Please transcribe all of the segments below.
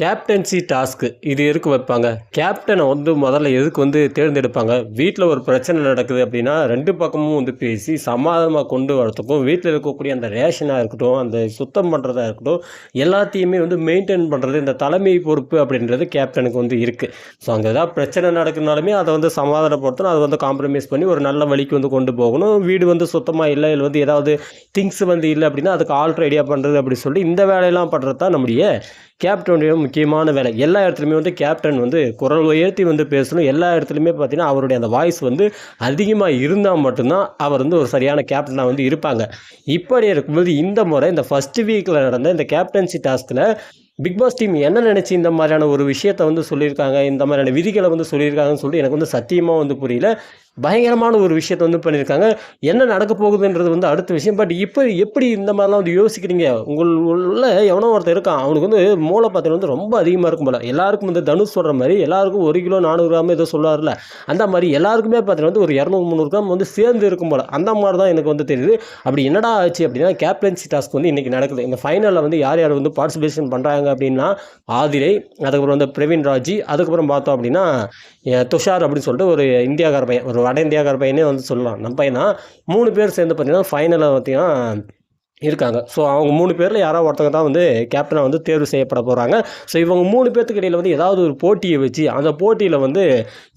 Captaincy task இது எதுக்கு வைப்பாங்க? கேப்டனை வந்து முதல்ல எதுக்கு வந்து தேர்ந்தெடுப்பாங்க? வீட்டில் ஒரு பிரச்சனை நடக்குது அப்படின்னா ரெண்டு பக்கமும் வந்து பேசி சமாதானமாக கொண்டு வரத்துக்கும் வீட்டில் இருக்கக்கூடிய அந்த ரேஷனாக இருக்கட்டும் அந்த சுத்தம் பண்ணுறதா இருக்கட்டும் எல்லாத்தையுமே வந்து மெயின்டைன் பண்ணுறது இந்த தலைமை பொறுப்பு அப்படின்றது கேப்டனுக்கு வந்து இருக்குது ஸோ அங்கே ஏதாவது பிரச்சனை நடக்குனாலுமே அதை வந்து சமாதானப்படுத்தணும் அதை வந்து காம்ப்ரமைஸ் பண்ணி ஒரு நல்ல வழிக்கு வந்து கொண்டு போகணும். வீடு வந்து சுத்தமாக இல்லை இல்லை வந்து ஏதாவது திங்ஸ் வந்து இல்லை அப்படின்னா அதுக்கு ஆல்ட்ரு ஐடியா பண்ணுறது அப்படி சொல்லி இந்த வேலையெல்லாம் பண்ணுறது தான் நம்முடைய கேப்டனுடைய முக்கியமான வேலை. எல்லா இடத்துலையுமே வந்து கேப்டன் வந்து குரல் உயர்த்தி வந்து பேசணும். எல்லா இடத்துலையுமே பார்த்தீங்கன்னா அவருடைய அந்த வாய்ஸ் வந்து அதிகமாக இருந்தால் மட்டும்தான் அவர் வந்து ஒரு சரியான கேப்டனாக வந்து இருப்பாங்க. இப்படி இருக்கும்போது இந்த முறை இந்த ஃபஸ்ட் வீக்கில் நடந்த இந்த கேப்டன்சி டாஸ்கில் பிக் பாஸ் டீம் என்ன நினச்சி இந்த மாதிரியான ஒரு விஷயத்தை வந்து சொல்லியிருக்காங்க இந்த மாதிரியான விதிகளை வந்து சொல்லியிருக்காங்கன்னு சொல்லி எனக்கு வந்து சத்தியமாக வந்து புரியல. பயங்கரமான ஒரு விஷயத்தை வந்து பண்ணியிருக்காங்க. என்ன நடக்க போகுதுன்றது வந்து அடுத்த விஷயம். பட் இப்போ எப்படி இந்த மாதிரிலாம் வந்து யோசிக்கிறீங்க? உங்கள் உள்ள எவனோ ஒருத்தர் இருக்கான். அவனுக்கு வந்து மூளை பார்த்தீங்கன்னா வந்து ரொம்ப அதிகமாக இருக்கும் போல. எல்லாருக்கும் வந்து தனுஷ் சொல்கிற மாதிரி எல்லாருக்கும் ஒரு கிலோ நானூறு கிராம் ஏதோ சொல்லுவார்ல. அந்த மாதிரி எல்லாருக்குமே பார்த்தீங்கன்னா வந்து ஒரு இரநூறு முந்நூறு கிராம் வந்து சேர்ந்து இருக்கும் போல. அந்த மாதிரி தான் எனக்கு வந்து தெரியுது. அப்படி என்னடா ஆச்சு அப்படின்னா கேப்டன்சி டாஸ்க் வந்து இன்றைக்கி நடக்குது. இந்த ஃபைனலில் வந்து யார் யார் வந்து பார்ட்டிசிபேஷன் பண்ணுறாங்க அப்படின்னா ஆதிரை அதுக்கப்புறம் வந்து பிரவீன் ராஜி அதுக்கப்புறம் பார்த்தோம் அப்படின்னா துஷார் அப்படின்னு சொல்லிட்டு ஒரு இந்தியாக்கார பையன் ஒரு வட இந்தியாக்கார பையனே வந்து சொல்லலாம். நம்ம பையனா மூணு பேர் சேர்ந்து பார்த்தீங்கன்னா ஃபைனலாக பார்த்தீங்கன்னா இருக்காங்க. ஸோ அவங்க மூணு பேரில் யாரோ ஒருத்தங்க தான் வந்து கேப்டனாக வந்து தேர்வு செய்யப்பட போகிறாங்க ஸோ இவங்க மூணு பேர்த்துக்கு இடையில் வந்து ஏதாவது ஒரு போட்டியை வச்சு அந்த போட்டியில் வந்து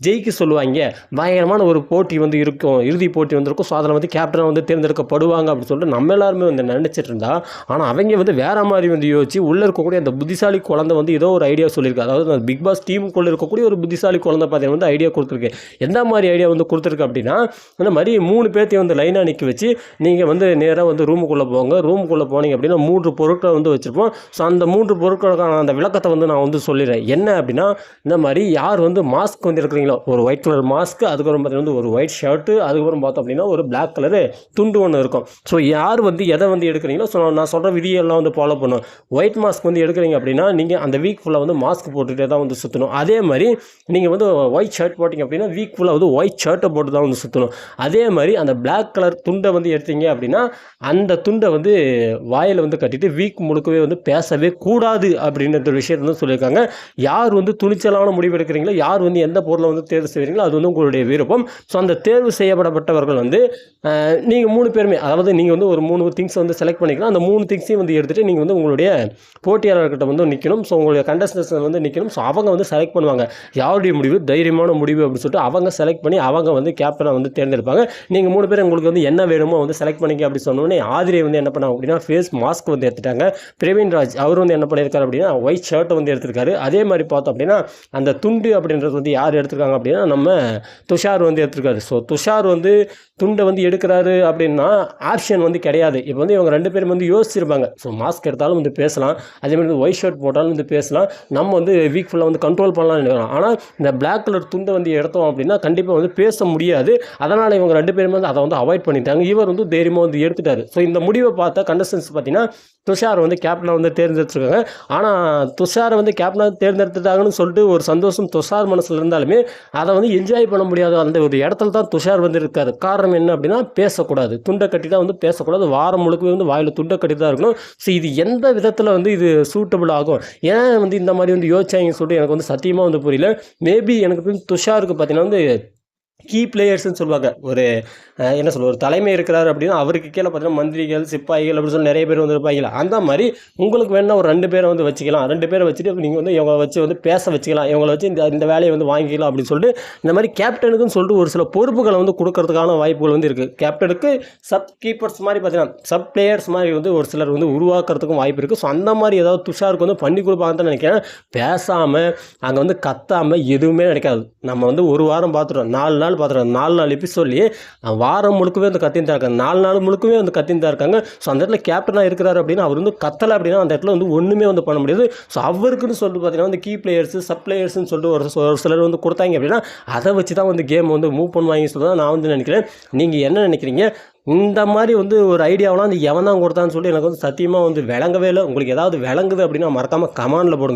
ஜெயிக்க சொல்லுவாங்க. பயங்கரமான ஒரு போட்டி வந்து இருக்கும். இறுதி போட்டி வந்து இருக்கும் ஸோ அதில் வந்து கேப்டனாக வந்து தேர்ந்தெடுக்கப்படுவாங்க அப்படின்னு சொல்லிட்டு நம்ம எல்லாருமே வந்து நினச்சிட்டு இருந்தா ஆனால் அவங்க வந்து வேறு மாதிரி வந்து யோசிச்சு உள்ளே இருக்கக்கூடிய அந்த புத்திசாலி குழந்தை வந்து ஏதோ ஒரு ஐடியா சொல்லியிருக்கு. அதாவது அந்த பிக் பாஸ் டீமுக்குள்ளே இருக்கக்கூடிய ஒரு புத்திசாலி குழந்தை பார்த்தீங்கன்னா வந்து ஐடியா கொடுத்துருக்கு. எந்த மாதிரி ஐடியா வந்து கொடுத்துருக்கு அப்படின்னா இந்த மாதிரி மூணு பேர்த்தையும் வந்து லைனாக நிற்க வச்சு நீங்கள் வந்து நேராக வந்து ரூமுக்குள்ளே போங்க. ரூமுக்குள்ளே போனீங்க அப்படின்னா மூன்று பொருட்களை வந்து வச்சுருப்போம். ஸோ அந்த மூன்று பொருட்களுக்கான அந்த விளக்கத்தை வந்து நான் வந்து சொல்லிடுறேன். என்ன அப்படின்னா இந்த மாதிரி யார் வந்து மாஸ்க் வந்து எடுக்கிறீங்களோ ஒரு ஒயிட் கலர் மாஸ்க் அதுக்கப்புறம் பார்த்தீங்கன்னா வந்து ஒரு ஒயிட் ஷர்ட்டு அதுக்கப்புறம் பார்த்தோம் அப்படின்னா ஒரு பிளாக் கலரு துண்டு ஒன்று இருக்கும். ஸோ யார் வந்து எதை வந்து எடுக்கிறீங்களோ ஸோ நான் சொல்கிற விதியெல்லாம் வந்து ஃபாலோ பண்ணும் ஒயிட் மாஸ்க் வந்து எடுக்கிறீங்க அப்படின்னா நீங்கள் அந்த வீக் ஃபுல்லாக வந்து மாஸ்க் போட்டுகிட்டே தான் வந்து சுற்றணும் அதே மாதிரி நீங்கள் வந்து ஒயிட் ஷர்ட் போட்டிங்க அப்படின்னா வீக் ஃபுல்லாக வந்து ஒயிட் ஷர்ட்டை போட்டு தான் வந்து சுற்றணும் அதே மாதிரி அந்த பிளாக் கலர் துண்டை வந்து எடுத்தீங்க அப்படின்னா அந்த துண்டை வந்து வந்து வாயில் வந்து கட்டிட்டு வீக் முழுக்கவே வந்து பேசவே கூடாது அப்படின்ற ஒரு விஷயத்தை வந்து சொல்லியிருக்காங்க. யார் வந்து துணிச்சலான முடிவு எடுக்கிறீங்களோ யார் வந்து எந்த பொருளை வந்து தேர்வு செய்கிறீங்களோ அது வந்து உங்களுடைய விருப்பம். ஸோ அந்த தேர்வு செய்யப்படப்பட்டவர்கள் வந்து நீங்கள் மூணு பேருமே அதாவது நீங்கள் வந்து ஒரு மூணு திங்ஸ் வந்து செலக்ட் பண்ணிக்கலாம். அந்த மூணு திங்ஸையும் வந்து எடுத்துகிட்டு நீங்கள் வந்து உங்களுடைய போட்டியாளர்கிட்ட வந்து நிற்கணும் ஸோ உங்களுடைய கண்டஸ்டன்ஸ் வந்து நிற்கணும் ஸோ அவங்க வந்து செலக்ட் பண்ணுவாங்க. யாருடைய முடிவு? தைரியமான முடிவு அப்படின்னு சொல்லிட்டு அவங்க செலக்ட் பண்ணி அவங்க வந்து கேப்டனை வந்து தேர்ந்தெடுப்பாங்க. நீங்கள் மூணு பேர் உங்களுக்கு வந்து என்ன வேணுமோ வந்து செலக்ட் பண்ணிக்க அப்படி சொன்னோடனே ஆதிரை வந்து என்ன பண்ணாங்க அப்படின்னா ஃபேஸ் மாஸ்க் வந்து எடுத்துட்டாங்க. பிரவீன் ராஜ் அவர் வந்து என்ன பண்ணியிருக்காரு அப்படின்னா ஒயிட் ஷர்ட்டை வந்து எடுத்திருக்காரு. அதே மாதிரி பார்த்தோம் அப்படின்னா அந்த துண்டு அப்படின்றது வந்து யார் எடுத்திருக்காங்க அப்படின்னா நம்ம துஷார் வந்து எடுத்திருக்காரு. ஸோ துஷார் வந்து துண்டை வந்து எடுக்கிறாரு அப்படின்னா ஆப்ஷன் வந்து கிடையாது. இப்போ வந்து இவங்க ரெண்டு பேரும் வந்து யோசிச்சிருப்பாங்க. ஸோ மாஸ்க் எடுத்தாலும் வந்து பேசலாம். அதே மாதிரி ஒயிட் ஷர்ட் போட்டாலும் வந்து பேசலாம். நம்ம வந்து வீக் ஃபுல்லாக வந்து கண்ட்ரோல் பண்ணலாம்னு நினைக்கிறோம். ஆனால் இந்த பிளாக் கலர் துண்டை வந்து எடுத்தோம் அப்படின்னா கண்டிப்பாக வந்து பேச முடியாது. அதனால் இவங்க ரெண்டு பேருமே வந்து அதை வந்து அவாய்ட் பண்ணிட்டாங்க. இவர் வந்து தைரியமாக வந்து எடுத்துட்டாரு. ஸோ இந்த முடிவை பார்த்தா கண்டஸ்டன்ஸ் பார்த்தீங்கன்னா துஷார் வந்து கேப்டனாக வந்து தேர்ந்தெடுத்துருக்காங்க. ஆனால் துஷாரை வந்து கேப்டனாக தேர்ந்தெடுத்துட்டாங்கன்னு சொல்லிட்டு ஒரு சந்தோஷம் துஷார் மனசில் இருந்தாலுமே அதை வந்து என்ஜாய் பண்ண முடியாத அந்த ஒரு இடத்துல தான் துஷார் வந்து இருக்காது காரணம் என்ன அப்படின்னா பேசக்கூடாது. துண்டை கட்டி தான் வந்து பேசக்கூடாது. வாரம் முழுக்கவே வந்து வாயில் துண்டை கட்டி தான் இருக்கணும். ஸோ இது எந்த விதத்தில் வந்து இது சூட்டபிள் ஆகும்? ஏன் வந்து இந்த மாதிரி வந்து யோசிச்சாங்கன்னு சொல்லிட்டு எனக்கு வந்து சத்தியமாக வந்து புரியல. மேபி எனக்கு வந்து துஷாருக்கு பார்த்தீங்கன்னா வந்து கீ பிளேயர்ஸ்னு சொல்லுவாங்க. ஒரு என்ன சொல்ல ஒரு தலைமை இருக்கிறார் அப்படின்னா அவருக்கு கீழே பார்த்தீங்கன்னா மந்திரிகள் சிப்பாய்கள் அப்படின்னு சொல்லி நிறைய பேர் வந்து இருப்பாங்களா அந்த மாதிரி உங்களுக்கு வேணால் ஒரு ரெண்டு பேரை வந்து வச்சுக்கலாம். ரெண்டு பேரை வச்சுட்டு நீங்கள் வந்து இவங்களை வச்சு வந்து பேச வச்சுக்கலாம். இவங்களை வச்சு இந்த இந்த வேலையை வந்து வாங்கிக்கலாம் அப்படின்னு சொல்லிட்டு இந்த மாதிரி கேப்டனுக்குன்னு சொல்லிட்டு ஒரு சில பொறுப்புகளை வந்து கொடுக்கறதுக்கான வாய்ப்புகள் வந்து இருக்குது கேப்டனுக்கு சப் கீப்பர்ஸ் மாதிரி பார்த்தீங்கன்னா சப் பிளேயர்ஸ் மாதிரி வந்து ஒரு சிலர் வந்து உருவாக்குறதுக்கும் வாய்ப்பு இருக்குது ஸோ அந்த மாதிரி ஏதாவது துஷாருக்கு வந்து பண்ணி கொடுப்பாங்கன்னு தான் நினைக்கிறேன். பேசாமல் அங்கே வந்து கத்தாமல் எதுவுமே நினைக்காது. நம்ம வந்து ஒரு வாரம் பார்த்துட்டோம் நாலு நாள் பார்த்துட்டோம் நாலு நாள் எபிசோட்லி வாரம் முழுக்கவே வந்து கத்தின்னு தான் இருக்காங்க. நாலு நாள் முழுக்கவே வந்து கத்தின்னு தான் இருக்காங்க. ஸோ அந்த இடத்துல கேப்டனாக இருக்கிறார் அப்படின்னா அவர் வந்து கத்தலை அப்படின்னா அந்த இடத்துல வந்து ஒன்றுமே வந்து பண்ண முடியாது. ஸோ அவருக்குன்னு சொல்லிட்டு பார்த்தீங்கன்னா வந்து கீ பிளேயர்ஸ் சப் பிளேயர்ஸ்னு சொல்லிட்டு ஒரு ஒரு சிலர் வந்து கொடுத்தாங்க அப்படின்னா அதை வச்சு தான் வந்து கேம் வந்து மூவ் பண்ணுவாங்க சொல்லி தான் நான் வந்து நினைக்கிறேன். நீங்கள் என்ன நினைக்கிறீங்க? இந்த மாதிரி வந்து ஒரு ஐடியாவெலாம் அந்த எவன் தான் கொடுத்தான்னு சொல்லி எனக்கு வந்து சத்தியமாக வந்து விளங்கவே இல்லை. உங்களுக்கு ஏதாவது விளங்குது அப்படின்னா மறக்காமல் கமாண்டில் போடுங்க.